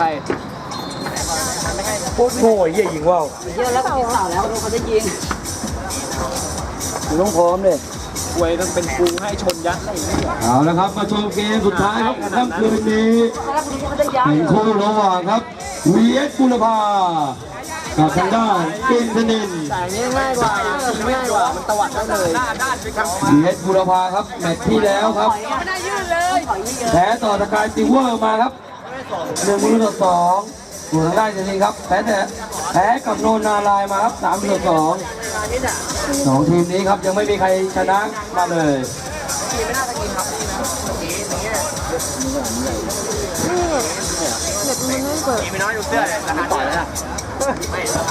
ใครโคตรโง่เหี้ยยิงว่าวเยอะแล้วติดต่อแล้วเขาจะยิงมึงต้องพร้อมเลยควยต้องเป็นกูให้ชนยัดอะไรอย่างเงี้ยเอาละครับ มาชมเกมสุดท้ายครับค่ำคืนนี้แล้วคุณเขาจะย้ายเป็นคู่ระหว่างครับวีเอสบุรพากับทางด้านอินทนินแต่อันนี้ง่ายกว่าง่ายกว่ามันตวัดได้เลยวีเอสบุรพาครับแมตช์ที่แล้วครับไม่ได้ยื่นเลยถอยเยอะแพ้ต่อสกายติวเวอร์มาครับ หนึ่งต่อสองส่วนทางด้านอินทนินครับ แพ้แต่แพ้กับโนนนารายมาครับสามต่อสองสองทีมนี้ครับยังไม่มีใครชนะมาเลย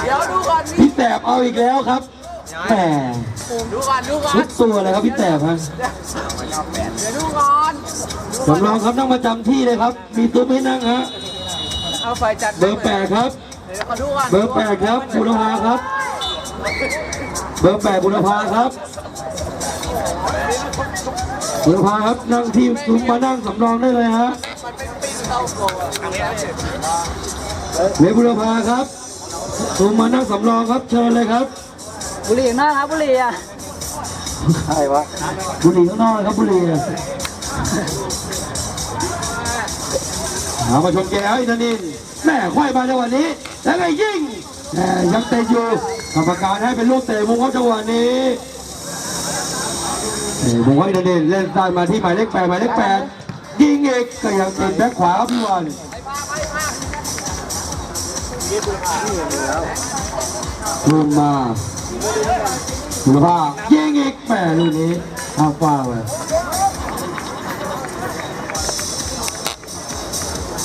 เดี๋ยวดูก่อนพี่แตบเอาอีกแล้วครับ แหมดูก่อนดูก่อนทุกตัวเลยครับพี่แตบครับเดี๋ยวดูก่อนสำรองครับนั่งประจำที่เลยครับ มีตัวไม่นั่งฮะเอาไฟจัดเบอร์แปดครับ เดี๋ยวขอดูก่อนเบอร์แปดครับบุรพาครับ เบอร์แปดบุรพาครับบุรพาครับนั่งที่ซุ้มมานั่งสำรองได้เลยฮะเบอร์บุรพาครับซุ้มมานั่งสำรองครับเชิญเลยครับ บุหรี่หน้าครับบุหรี่อะใครวะบุหรี่ข้างนอกครับบุหรี่เอามาชมเกมครับอินทนินแม่ควายมาจังหวะนี้ แล้วไงยิงแม่ยังเตะอยู่กรรมการให้เป็นลูกเตะมุมครับจังหวะนี้เตะมุมครับอินทนินเล่นซ้ายมาที่หมายเลขแปดหมายเลขแปดยิงเอกก็ยังเป็นแบ็คขวาครับพี่วันลุมมา คุณภาพยิงอีกแม่ลูกนี้เอาฟ้าเลย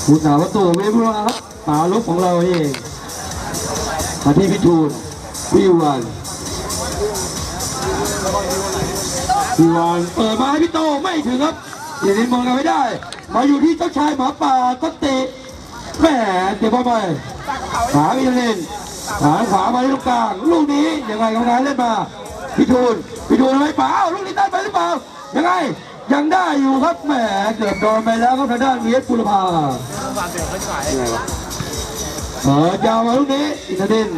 ผู้สาวประตูเวฟรัวครับป่าลุกของเราเองมาที่พิทูลวิวันวิวันเปิดมาให้พี่โตไม่ถึงครับอย่าเล่นมองกันไม่ได้ มาอยู่ที่เจ้าชายหมาป่าก็เตะแหมเตะบอลไปขวาวิเลน ขวาขวามาที่ตรงกลางลูกนี้ยังไงกรรมการเล่นมาพิทูลพิทูลอะไรเปล่าลูกนี้ได้ไปหรือเปล่ายังไงยังได้อยู่ครับแหมเกือบโดนไปแล้วครับทางด้านเวียดปุรพาเปิดยาวมาลูกนี้อินทดิน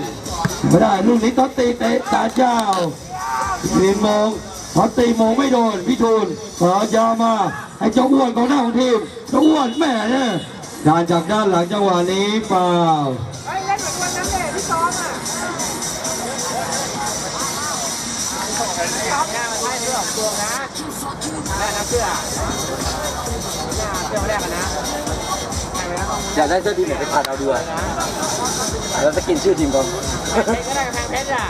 ไม่ได้ลูกนี้ท็อตตีเตะตาเจ้าวีนมองท็อตตีมองไม่โดนพี่ทูลเปิดยาวมาให้เจ้าอ้วนของหน้าของทีมเจ้าอ้วนแม่เนี่ยการจากด้านหลังจังหวะนี้เปล่า เสื้อแรกนะอยากได้เสื้อทีมไหนไปขาดเอาดีกว่าแล้วจะกินชื่อทีมก่อนเพชรก็ได้แพงเพชรอะ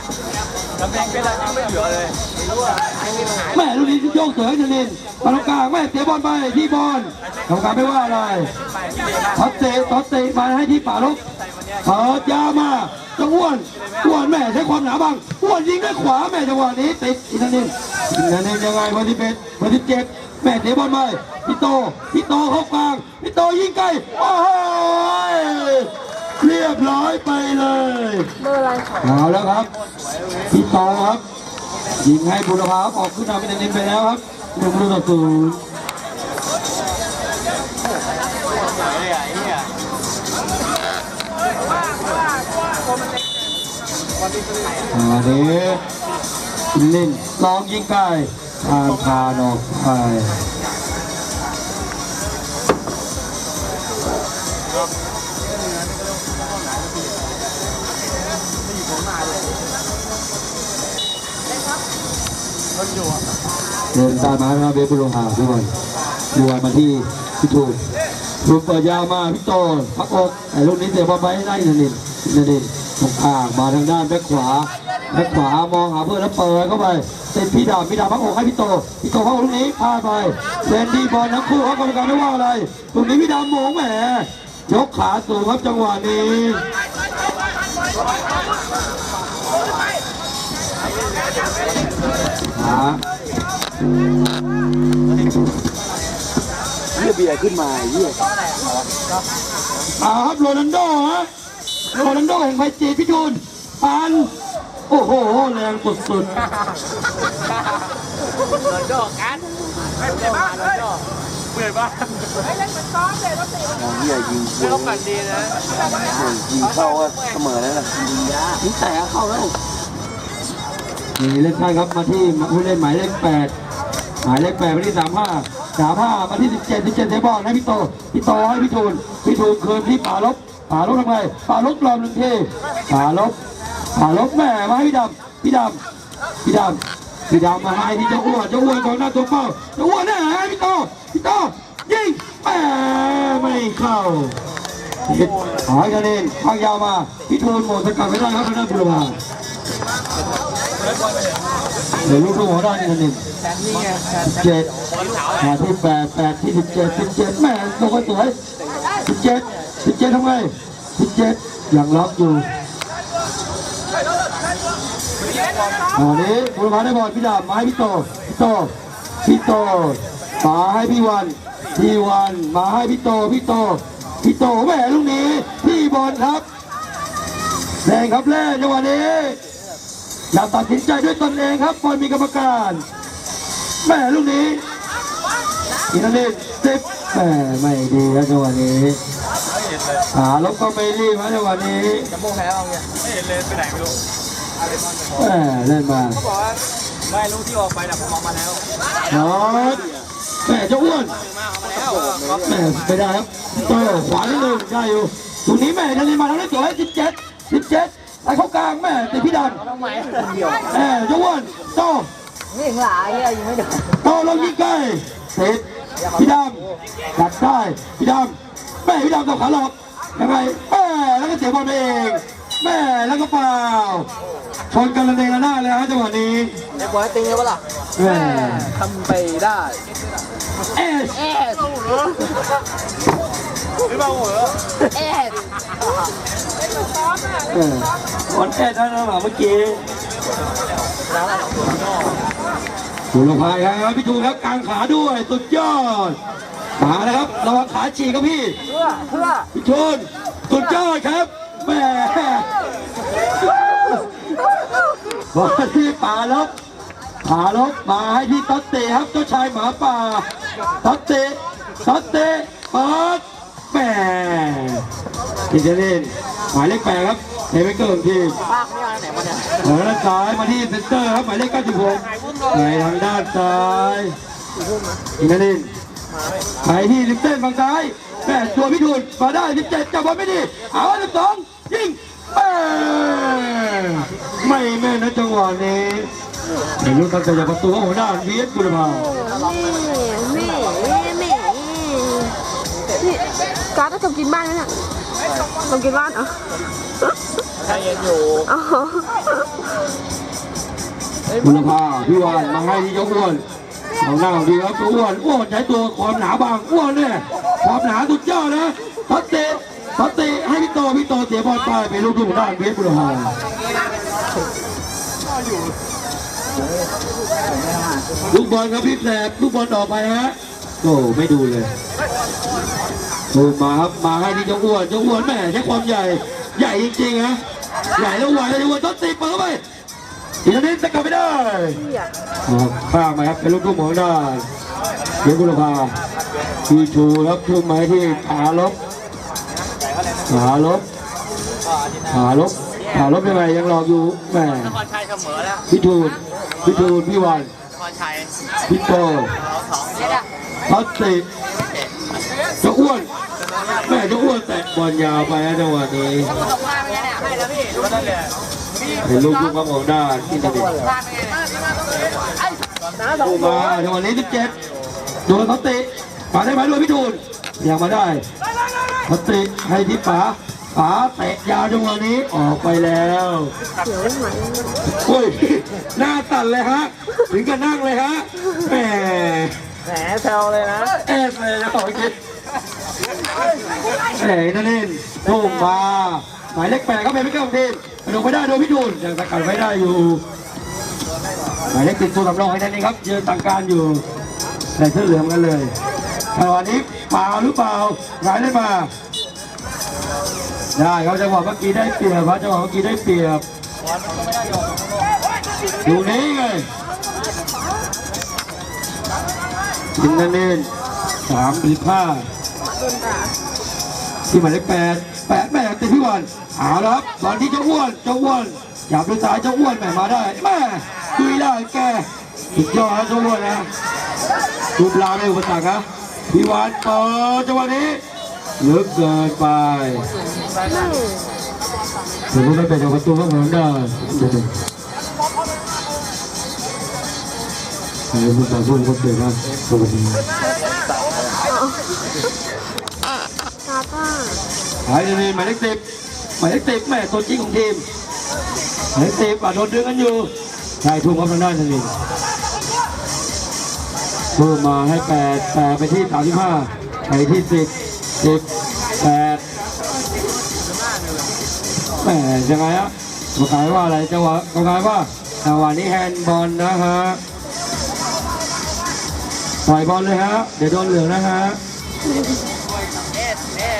กำแพงเพชรยังไม่เหลือเลยไม่รู้อะไม่มีปัญหาแม่ลูกนี้โยกสวยอินทดินมาตรงกลางแม่เสียบอลไปที่บอลกรรมการไม่ว่าอะไรท็อตเตะท็อตเตะมาให้ที่ป่าลุกเปิดยาวมาเจ้าอ้วนอ้วนแม่ใช้ความหนาบังอ้วนยิงด้วยขวาแม่จังหวะนี้ติดอินทนินอินทนินยังไงวันที่เป็นวันที่เจ็ดแม่เสียบอลไปพี่โตพี่โตเข้ากลางพี่โตยิงไกลโอ้ยเรียบร้อยไปเลยเบอร์อะไรเอาแล้วครับพี่โตครับยิงให้บุรพาออกขึ้นนำอินนินไปแล้วครับหนึ่งประตูต่อศูนย์ อันนี้ลินลองยิงไกลทางคานออกไปเดินตามมาครับเบฟบุลงหาด้วยดวนมาที่พี่ทูลูกเปิดยาวมาพี่โตพักอกไอ้ลูกนี้เตะบอลไปให้ได้นันนินนันนิน ตรงกลางมาทางด้านแบ็คขวาแบ็คขวามองหาเพื่อนแล้วเปิดเข้าไปติดพี่ดาบพี่ดาบพักอกให้พี่โตพี่โตพักอกลูกนี้พลาดไปเซนดี้บอลทั้งคู่เขากรรมการไม่ว่าอะไรตรงนี้พี่ดาบโมงแหมยกขาสูงครับจังหวะนี้ขาเหี้ยเบียร์ขึ้นมาไอ้เหี้ยเอาครับโรนัลโดฮะ โรนัลโดแห่งไพจีพี่ทูลปันโอ้โห แรงสุดโดนโดกันไม่เป็นไรบ้างเลยเปื่อยบ้างเฮียยิงไม่ต้องปั่นดีนะยิงเข้าก็เสมอแล้วล่ะยิงแต่เข้าแล้วนี่เล่นท่านครับมาที่ผู้เล่นหมายเลขแปดหมายเลขแปดมาที่สามห้าสามห้ามาที่สิบเจ็ดสิบเจ็ดเซบอลให้พี่โตพี่โตให้พี่ทูนพี่ทูนคืนที่ป่าลบ ป่าลบทำไงป่าลบกลอมหนึ่งทีป่าลบป่าลบแม่มาให้พี่ดำพี่ดำพี่ดำพี่ดำมาให้ที่เจ้าอ้วนเจ้าอ้วนกองหน้าตัวเป้าเจ้าอ้วนแน่พี่โตพี่โตยิงแม่ไม่เข้าหายคะแนนทางยาวมาพี่ทูนหมดสกัดไม่ได้ครับทางด้านบุรพาเดี๋ยวลูกลูกหัวได้นี่คนหนึ่งเจ็ดมาที่แปดแปดที่สิบเจ็ดสิบเจ็ดแม่ลงไปสวยสิบเจ็ด สิบเจ็ดทำไงสิบเจ็ดยังล็อกอยู่ตอนนี้บุรพาได้บอลพี่ดาบมาให้พี่โตพี่โตพี่โตมาให้พี่วันพี่วันมาให้พี่โตพี่โตพี่โตแม่ลูกนี้พี่บอลครับแรงครับแรงจังหวะนี้อย่าตัดสินใจด้วยตนเองครับบอลมีกรรมการแม่ลูกนี้อีนันเองสิบแม่ไม่ดีครับจังหวะนี้ หาลบก็ไม่รีบนะจังหวะนี้จะโม่แพ้เอาเนี่ยไม่เห็นเลยไปไหนไม่รู้แม่เล่นมาบอกว่าไม่รู้ที่ออกไปแต่ผมมองมาแล้วนอตแม่เจะอ้วนมาแล้วแม่ไม่ได้ครับโตขวานิดนึงได้อยู่ตรงนี้แม่นันเองมาทางได้สวยสิบเจ็ดสิบเจ็ดไอ้เข้ากลางแม่ติดพี่ดันทำไมแม่เจะอ้วนโตนี่ถึงหลายเนี่ยยิงไม่โดนโตลงยิงใกล้ติดพี่ดำดัดได้พี่ดำ แม่พี่ดำกับขาหลอกยังไงแม่แล้วก็เสียบอลไปเองแม่แล้วก็เปล่าชนกันระเนระนาดเลยฮะจังหวะนี้ไอ้บอลติงเลยปะล่ะแม่ทำไปได้เอสเอสหรือเปล่าเหรอเอสเออออนแอดนั่นนะเมื่อกี้สุรพายครับพี่ทูครับกางขาด้วยสุดยอด มาแล้วครับระวังขาฉีกครับพี่เพื่อเพื่อพี่ชนสุดยอดครับแหม่มาที่ป่าลบป่าลบมาให้ที่ตัดเตะครับเจ้าชายหมาป่าตัดเตะตัดเตะเปิดแหม่ที่จะเล่นหมายเลขแปดครับเทไปเกินทีมภาคไม่เอาไหนมาเนี่ยเออด้านซ้ายมาที่เซนเตอร์ครับหมายเลข96ในทางด้านซ้ายอีกนั่นเอง ไปที่ลิมเต้นฝั่งซ้ายแม่ตัวพิทูลมาได้17จับบอลไม่ดีเอาสิบสองยิงแม่ไม่แม่นนะจังหวะนี้เห็นลูกตั้งใจจากประตูของหัวหน้าวีเอสบุรพาแม่แม่แม่นี่การ์ดจะทำกินบ้านไหมเนี่ยทำกินบ้านเหรอถ้าเย็นอยู่อ๋อบุรพาพี่วานมาให้ที่ยกอ้วน เอาหน้าดีครับอ้วนอ้วนใช้ตัวความหนาบางอ้วนเนี่ยความหนาสุดยอดนะทัดเตะทัดเตให้พี่โตพี่โตเสียบอลไปเป็นลูกทุ่งด้านเวสบุรพาลูกบอลครับพี่แสบลูกบอลออไปฮะโอ้ไม่ดูเลยถูมาครับมาให้ที่เจ้าอ้วนเจ้าอ้วนแม่ใช้ความใหญ่ใหญ่จริงๆฮะใหญ่แล้วไหวเลยอ้วนต้นตีเปิดเข้าไป อีกนิดจะกลับไม่ได้ครับข้างมาครับเป็นลูกทุ่งของด้านเดี๋ยวบุรพาพี่ชูครับทุ่มไม้ที่ขาลบขาลบขาลบขาลบยังไงยังรออยู่แม่นครชัยเสมอแล้วพี่ทูนพี่ทูนพี่วันนครชัยพี่โตสองเนี่ยพัสติเจะอ้วนแม่เจะอ้วนแตะบอลยาวไปนะจังหวะนี้ตกมาไม่ได้ เนี่ยให้แล้วพี่ดูนั่นแหละเป็นลูกทุ่งของด้านที่จะเด็ดพลาดไม่ได้ดูมาจังหวะนี้สิบเจ็ดโดนพัสติป่าได้ไหมด้วยพี่ทูนยังมาได้พติให้ที่ป๋าป๋าเตะยาวจังหวะนี้ออกไปแล้วโอ้ยหน้าตันเลยฮะ ถึงกับนั่งเลยฮะแหมแหมแซวเลยนะแอบเลยนะขอคิดแหมนั่นเองทุ่มมา หมายเลขแปดก็เป็นพี่เก้าของทีมลงไม่ได้โดนพี่ดูนยังสกัดไม่ได้อยู่หมายเลขติดตัวสำรองให้นั่นเองครับยืนต่างการอยู่ใส่เสื้อเหลืองกันเลยแต่วันนี้เปล่าหรือเปล่าหายได้มาได้ครับจังหวะเมื่อกี้ได้เปรียบครับจังหวะเมื่อกี้ได้เปรียบอยู่นี้ไงยิงนั่นเองสามสิบห้าที่หมายเลขแปดแปดแม่ติดพี่บอล เอาละครับบอลที่เจ้าอ้วนเจ้าอ้วนจับด้วยซ้ายเจ้าอ้วนแม่มาได้แม่คุยได้แกสุดยอดนะเจ้าอ้วนนะรูปร่างไม่อุปสรรคนะพี่วานเปิดจังหวะนี้ลึกเกินไปถือว่าไม่เป็นประตูก็เหมือนได้ไอ้ผู้ต่อสู้คนเก่งนะสวัสดีกาต้าหายเลยหมายเลขสิบ หมายเลขสิบแม่ตัวจริงของทีมหมายเลขสิบอะโดนดึงกันอยู่ชายทุ่งครับทางด้านนี้เพิ่มมาให้แปดแปดไปที่สามสิบห้าไปที่สิบสิบแปดแม่ยังไงฮะกรรมการว่าอะไรจังหวะกรรมการว่าจังหวะนี้แฮนด์บอลนะฮะปล่อยบอลเลยฮะเดี๋ยวโดนเหลืองนะฮะ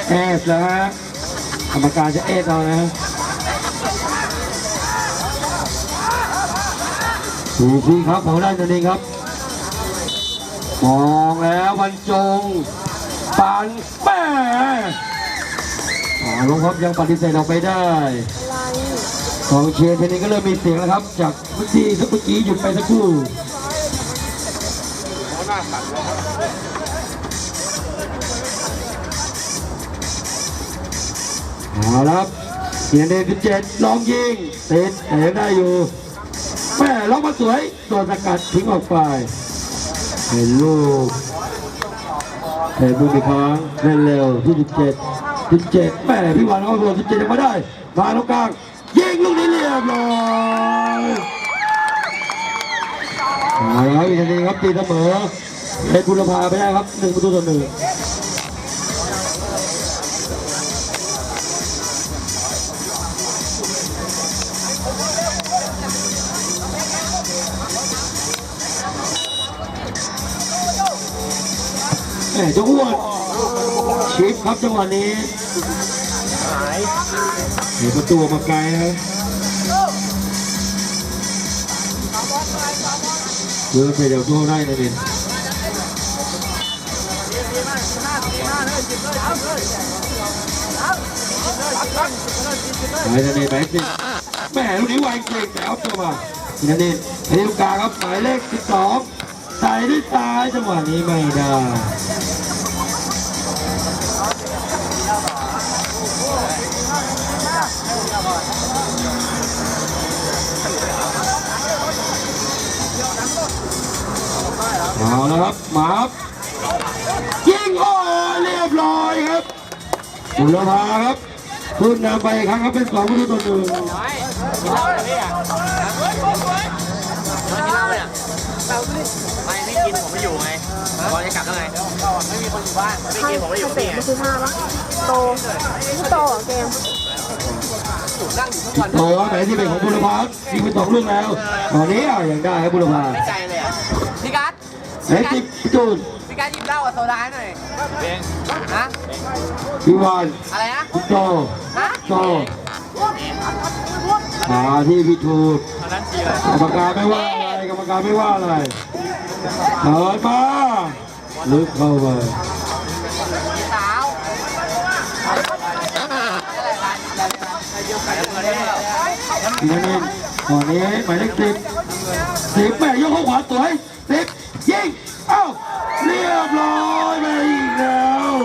เอฟแล้วฮะ กรรมการจะเอฟเอานะดูพี่ครับของด้านนี้ครับ มองแล้วบรรจงปันแม่อ่าลงครับยังปฏิเสธออกไปได้อะไรกองเชียร์ทีนี้ก็เริ่มมีเสียงแล้วครับ จากเมื่อกี้เมื่อกี้หยุดไปสักครู่ เอาละครับเสียงเดนเจ็ดลองยิงติดแต่ยังได้อยู่แม่ล็อกมาสวยโดนสกัดทิ้งออกไปเห็นลูกเห็นบุญอีกครั้งเล่นเร็วที่17 17แม่พี่หวานเอาตัว17ยังมาได้มาตรงกลางยิงลูกนี้เรียบร้อยเอาละครับอีกทีครับตีเสมอเพชรบุรพาไปได้ครับหนึ่งประตูต่อหนึ่ง ม่จะอ้วนชิปครับจังหวะนี้เห็นประตูมาไกลนะเดินไปเดี๋ยวตัวได้นะเด่นไปนะเด่นไปสิแม่ลูกนี้ไวเก่งแต่เอาตัวมาทีนันเด่นอันนี้ลูกกลางครับหมายเลข12ใส่ด้วยซ้ายจังหวะนี้ไม่ได้ ครับมาครับยิงโอ้เรียบร้อยครับบุรพาครับขึ้นนำไปครั้งครับเป็นสองประตูต่อหนึ่งไม่ไม่กินผมไม่อยู่ไงบอลจะกลับแล้วไงไม่มีคนอยู่บ้านไม่ใครกินผมไม่อยู่เตะนี่มันคือห้าปะโตไม่โตเกมโอ้ไหนที่เป็นของบุรพายิงไปสองลูกแล้วตอนนี้อะยังได้ครับบุรพาใจเลยอะพี่กัส ไหนติดพี่จูนพี่กัสหยิบเหล้ากับโซดาให้หน่อยเบงฮะพี่วานอะไรนะพี่โตฮะโตมาที่พี่ทูดอันนั้นทีเลยกรรมการไม่ว่าอะไรกรรมการไม่ว่าอะไรเปิดมาลึกเข้าไปสาวทีนี้ตอนนี้หมายเลขสิบสิบแม่ยกเข้าขวาสวยสิบ ยิงเอ้าเรียบร้อยไปอีกแล้ว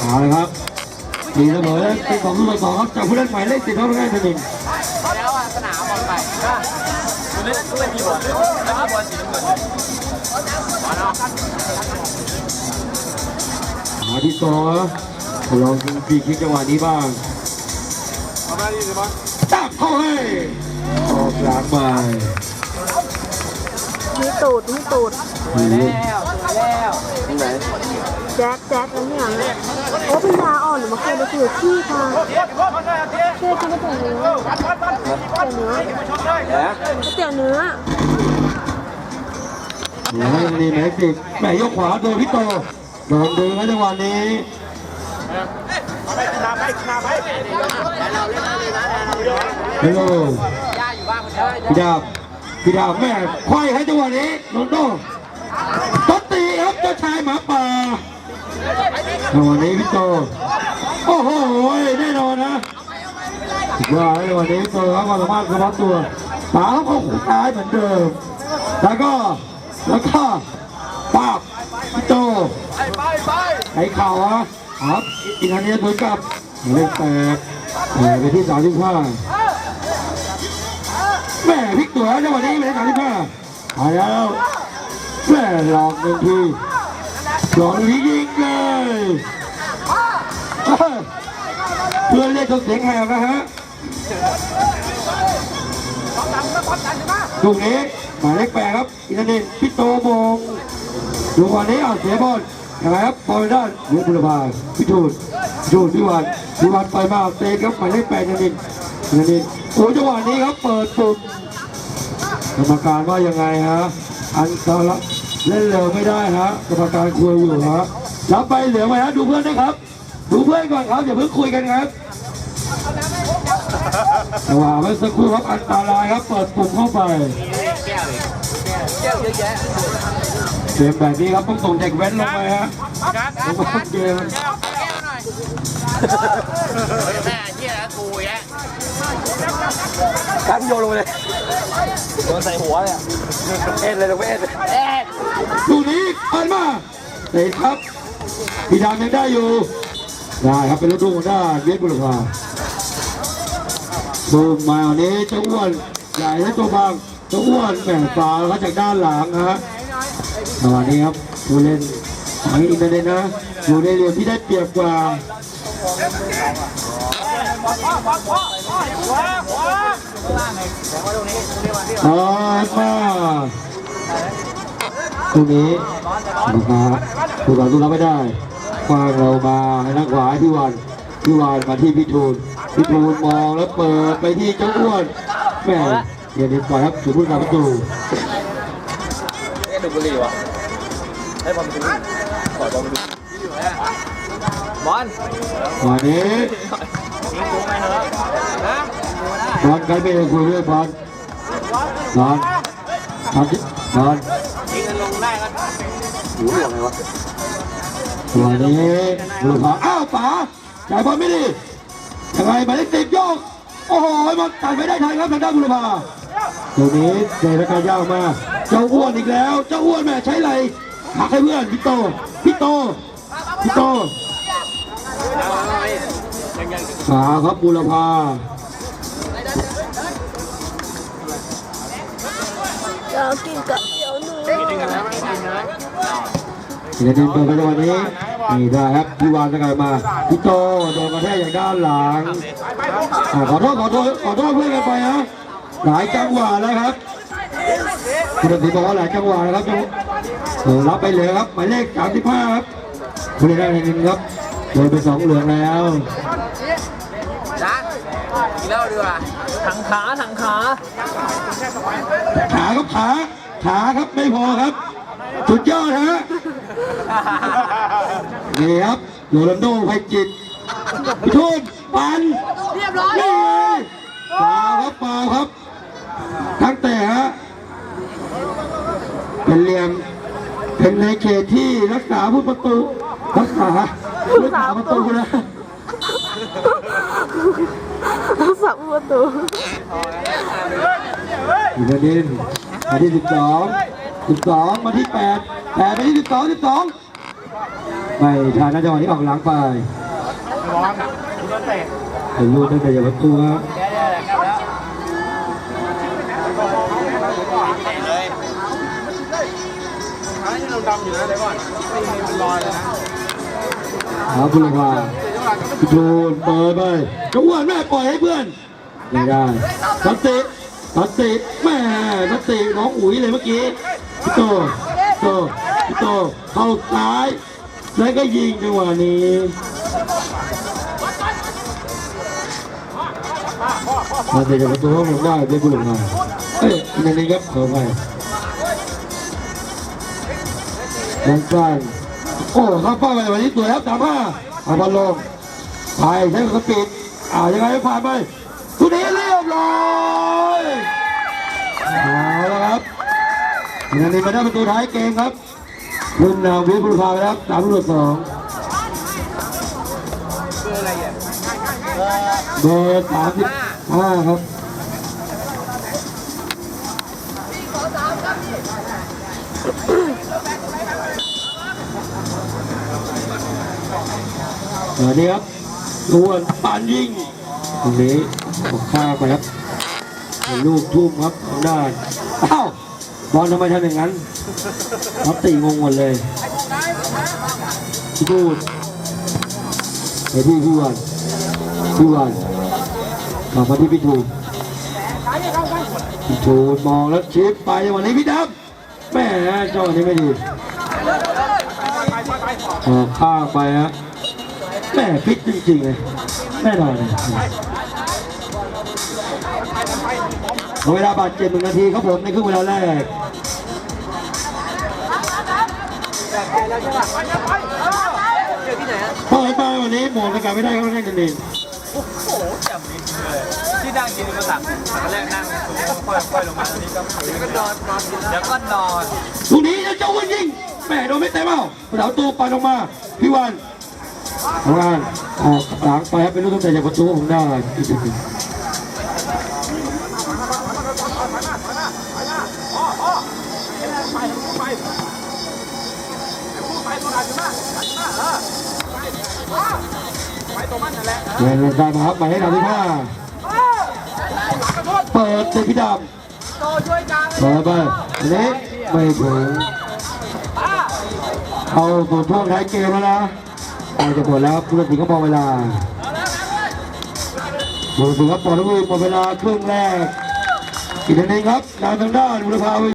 เอาเลยครับดีเสมอเป็นสองลูกต่อสองครับจากผู้เล่นหมายเลขสิบเท่ากันหนึ่งแล้วอะสนามบอลไปคุณเล่นคุณเล่นมีบอลเลยแล้วมีบอลสีน้ำเงินบอลเนาะมาที่สองลองยิงฟรีคิกจังหวะนี้บ้างตับเข้าให้ ออกหลังไปมีตูดมีตูดแล้วแล้วแจ๊ดแจ๊ดแล้วเนี่ยโอ้เป็นยาอ่อนหรือมาเคยไปคุยกับพี่ค่ะช่วยกินก๋วยเตี๋ยวเนื้อก๋วยเตี๋ยวเนื้อก๋วยเตี๋ยวเนื้อเดี๋ยวให้นี่แม็กซิแม่ยกขวาโดนพี่โตโดนดึงแล้วจังหวะนี้ฮัลโหล พี่ดาบพี่ดาวแม่ควายให้จังหวะนี้โรนลโดตดตีครับเจ้าชายหมาป่าจังหวะนี้พี่โตโอ้โหแน่นอนนะว่าจังหวะนี้โตครับความสามารถเฉพาะตัวปาเขาเข้าหูซ้ายเหมือนเดิม แล้วก็แล้วก็ปาบพี่โตไอ้เข่าครับอีกอันนี้เหมือนกับเล่นแตกแตกไปที่สามสิบห้า แม่พลิกตัวจังหวะนี้ไปที่สามสิบห้าไปแล้วแม่หลอกหนึ่งทีหลอกหนึ่งยิงเลยเพื่อนเรียกเขาเสียงแหบนะฮะตรงนี้หมายเลขแปดครับอินเทอร์เน็ตพี่โตมงดูวันนี้เอาเสียบอลยังไงครับบอลด้านเรือบุรพาพิทูลพิทูลพิวันพิวันไปมาเตะครับหมายเลขแปดนันนินนันนิน โอ้จังหวะนี้ครับเปิดปุ่มกรรมการว่ายังไงฮะอันตรายเล่นเร็วไม่ได้ฮะกรรมการคุยอยู่ฮะรับไปเหลือไหมฮะดูเพื่อนด้ครับ ดูเพื่อนก่อนครับอย่าเพิ่งคุยกันครับจังหวะเมื่อสักครู่ครับอันตรายครับเปิดปุ่มเข้าไปเกมแบบนี้ครับต้องส่งเด็กแว้นลงไปฮะลงไปเกม การโยนลงไปเลยโดนใส่หัวเลยเอ็นเลยลงไปเอ็นเลยดูนี้ผ่านมาเตะครับ พี่ดามยังได้อยู่ ได้ครับเป็นลูกทุ่งของด้าเวียดบุรพาบูมมาวันนี้เจ้าอ้วนใหญ่และตัวบางเจ้าอ้วนแหม่งฟ้าแล้วจากด้านหลังฮะสวัสดีครับผู้เล่นของอินเตอร์เน็ตนะอยู่ในเหลี่ยมที่ได้เปรียบกว่า ออกมาตรงนี้นะครับถูกต่อสู้รับไม่ได้ฟางเรามาให้นักขวาพี่วันพี่วันมาที่พี่ทูลพี่ทูลมองแล้วเปิดไปที่เจ้าอ้วนแม่เดี๋ยวนี้ปล่อยครับถือผู้การประตูเอ็นดูบุหรี่วะให้บอลไปดูปล่อยบอลไปดูบอลวันนี้ บอลใครไม่ได้คุยด้วยบอลบอลบอลบอลหูหลวงไงวะวันนี้บุรพาอ้าวป๋าจ่ายบอลไม่ดียังไงหมายเลขสิบโยกโอ้โหมันตัดไม่ได้ทันครับทางด้านบุรพาตรงนี้เจรกายยาวมา เจ้าอ้วนอีกแล้ว เจ้าอ้วนแม่ใช้ไรหักให้เพื่อนพี่โตพี่โตพี่โตขาครับบุรพา กกินกับเดี๋ยวหนูเดี๋ยวดินเปิดไปในวันนี้นี่ได้ครับพี่วานจะกลับมาพี่โตโดนกระแทกอย่างด้านหลังอ่าขอโทษขอโทษขอโทษเพื่อนกันไปฮะหลายจังหวะแล้วครับคุณดนตรีบอกว่าหลายจังหวะนะครับจังเออรับไปเลยครับหมายเลข35ครับคุณได้หนึ่งครับโดนไปสองเหลืองแล้ว กินเหล้าดีกว่าถังขาถังขาขาครับขา ขาครับไม่พอครับสุดยอดฮะนี่ครับโรนัลโดไพจิตรพิทูลปันเรียบร้อยนี่ไงเปล่าครับเปล่าครับ ทั้งแต่ฮะเป็นเหลี่ยมเป็นในเขตที่รักษาผู้ประตูรักษารักษาประตูนะ สับประตูอินเดินมาที่สิบสองสิบสองมาที่แปดแปดมาที่สิบสองสิบสองไม่ทานนะจังหวะนี้ออกหลังไปเป็นลูกตั้งแต่อย่าประตูครับหาคุณลงมา พิทูลเปิดไปจะอ้วนแม่ปล่อยให้เพื่อนไม่ได้สันติสันติแม่สันติน้องอุ๋ยเลยเมื่อกี้พี่โตโตพี่โตเข้าซ้าย แล้วก็ยิงจังหวะนี้มาเตะจากประตูห้องลงได้เป็นคุณลงมาเอ้ยในนี้ครับขอไปด้านซ้ายโอ้ข้ามเป้าไปวันนี้สวยครับสามห้าเอาบอลลง ไปใช้กระปิดอ่ายังไงผ่านไปสุดนี้เรียบร้อยเอาละครับนันนี้มาได้ประตูท้ายเกมครับรุ่นนาววิบุรพาไปแล้วสามลูกสองเบอร์สามสิบห้าครับสวัสดีครับ ล้วนปานยิงตรงนี้ออกข้าไปครับลูกทุ่มครับทางด้านอ้าวบอลทำไมทำอย่างนั้นรับตีงงหมดเลยพี่ทูดไปที่พี่วันพี่วันกลับมาที่พี่ทูดพี่ทูดมองแล้วชิปไปจังหวะนี้พี่ดำแม่จังหวะนี้ไม่ดีออกข้างไปฮะ ม่ฟิตจริงๆเลยแน่นอนเลยเวลาบาดเจ็บหนึ่งนาทีครับผมในครึ่งเวลาแรกเปิดมาวันนี้หมดประกาศไม่ได้ก็แค่กันเองโอ้โหแจ่มจริงๆเลยที่นั่งกินก็สั่งสั่งแรกนั่งตรงนี้ก็ค่อยค่อยลงมาตรงนี้ก็แล้วก็นอนนอนแล้วก็นอนลูกนี้เจ้าวันยิงแม่โดนไม่เต็มเอ้าเสาตูปันออกมาพี่วัน ทำงานออกหลังไปครับเป็นลูกตั้งแต่จากประตูของได้อีกทีหนึ่งเงินลงการมาครับหมายเลขสามสิบห้าเปิดเต็มพี่ดำเปิดไปอันนี้ไม่ถึงเอาตัวช่วงท้ายเกมแล้วนะ ใกล้จะหมดแล้วผู้ตัดสินก็มองเวลาผู้ตัดสินก็ปล่อยลูกหมดเวลาครึ่งแรกอีกนิดนึงครับนายทางด้านบุรพาวิ